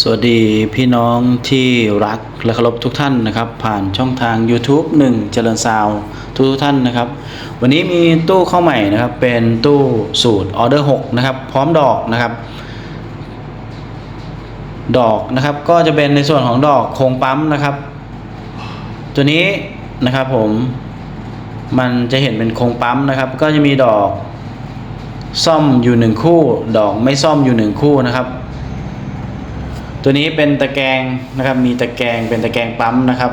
สวัสดีพี่น้องที่รักและเคารพทุกท่านนะครับ ผ่านช่องทาง YouTube 1 เจริญซาวทุกทุกท่านนะครับ วันนี้มีตู้เข้าใหม่นะครับ เป็นตู้สูตรออเดอร์6นะครับ พร้อมดอกนะครับ ดอกนะครับก็จะเป็นในส่วนของดอกโครงปั๊มนะครับ ตัวนี้นะครับผมมันจะเห็นเป็นโครงปั๊มนะครับ ก็จะมีดอกซ่อมอยู่หนึ่งคู่ ดอกไม่ซ่อมอยู่หนึ่งคู่นะครับ ตัวนี้เป็นตะแกรงนะครับ มีตะแกรงเป็นตะแกรงปั๊มนะครับ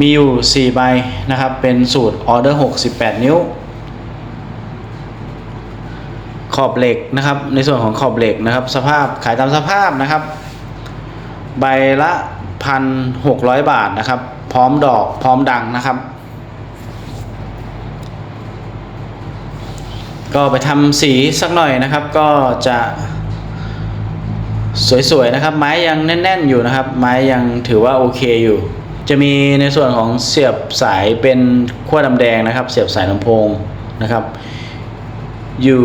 มีอยู่ 4 ใบนะครับ เป็นสูตรออเดอร์68 นิ้ว ขอบเหล็กนะครับ ในส่วนของขอบเหล็กนะครับ สภาพขายตามสภาพนะครับ ใบละพันหกร้อยบาทนะครับ พร้อมดอกพร้อมดังนะครับ ก็ไปทำสีสักหน่อยนะครับ ก็จะ สวยๆนะครับ ไม้ยังแน่นๆอยู่นะครับ ไม้ยังถือว่าโอเคอยู่ จะมีในส่วนของเสียบสายเป็นขั้วดำแดงนะครับ เสียบสายลำโพงนะครับ อยู่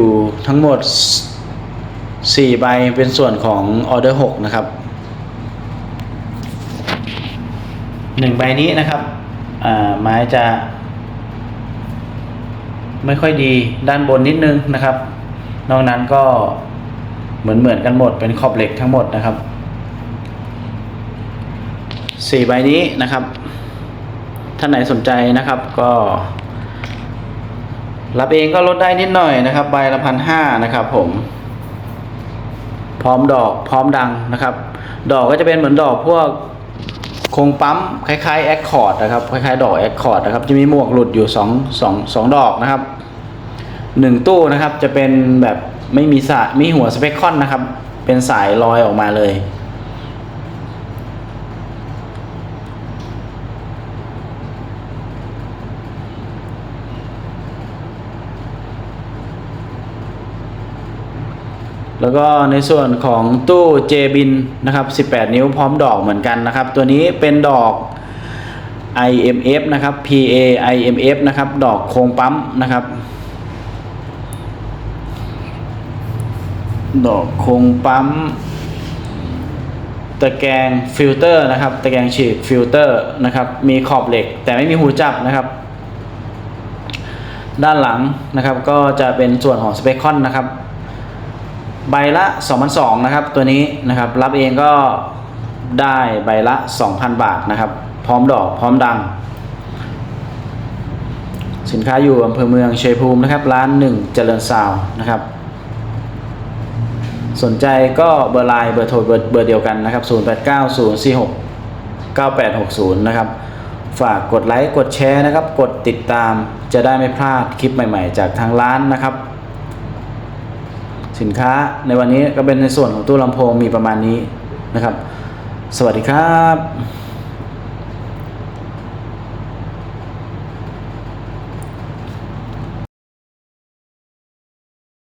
ทั้งหมด 4 ใบเป็นส่วนของออเดอร์6นะครับ1ใบนี้นะครับไม้จะ ไม่ค่อยดีด้านบนนิดนึงนะครับ นอกนั้นก็ เหมือนเหมือนกันหมดเป็นขอบเหล็กทั้งหมดนะครับ4ใบนี้นะครับ ท่านไหนสนใจนะครับก็รับเองก็ลดได้นิดหน่อยนะครับ ใบละพันห้านะครับ ผม พร้อมดอกพร้อมดังนะครับ ดอกก็จะเป็นเหมือนดอกพวกโครงปั๊มคล้ายๆแอคคอร์ดนะครับคล้ายๆ ดอกแอคคอร์ดนะครับ จะมีหมวกหลุดอยู่สองสองสองดอกนะครับหนึ่งตู้นะครับจะเป็นแบบ ไม่มีสายมีหัวสเปคคอนนะครับ เป็นสายลอยออกมาเลย แล้วก็ในส่วนของตู้เจบินนะครับ 18 นิ้วพร้อมดอกเหมือนกันนะครับ ตัวนี้เป็นดอก IMF นะครับ PA IMF นะครับ ดอกโครงปั๊มนะครับ ดอกโคงปั๊มตะแกรงฟิลเตอร์นะครับ ตะแกรงฉีดฟิลเตอร์นะครับ มีขอบเหล็ก แต่ไม่มีหูจับนะครับ ด้านหลังนะครับก็จะเป็นส่วนของสเปคคอนนะครับ ใบละ2,200นะครับ ตัวนี้นะครับ รับเองก็ได้ใบละ 2,000 บาทนะครับ พร้อมดอกพร้อมดัง สินค้าอยู่อำเภอเมืองชัยภูมินะครับ ร้านหนึ่งเจริญซาวนะครับ สนใจก็เบอร์ไลน์เบอร์โทรเบอร์เดียวกันนะครับ 089046 9860 นะครับ ฝากกดไลค์กดแชร์นะครับ กดติดตามจะได้ไม่พลาดคลิปใหม่ๆ จากทางร้านนะครับ สินค้าในวันนี้ก็เป็นในส่วนของตู้ลำโพงมีประมาณนี้นะครับ สวัสดีครับ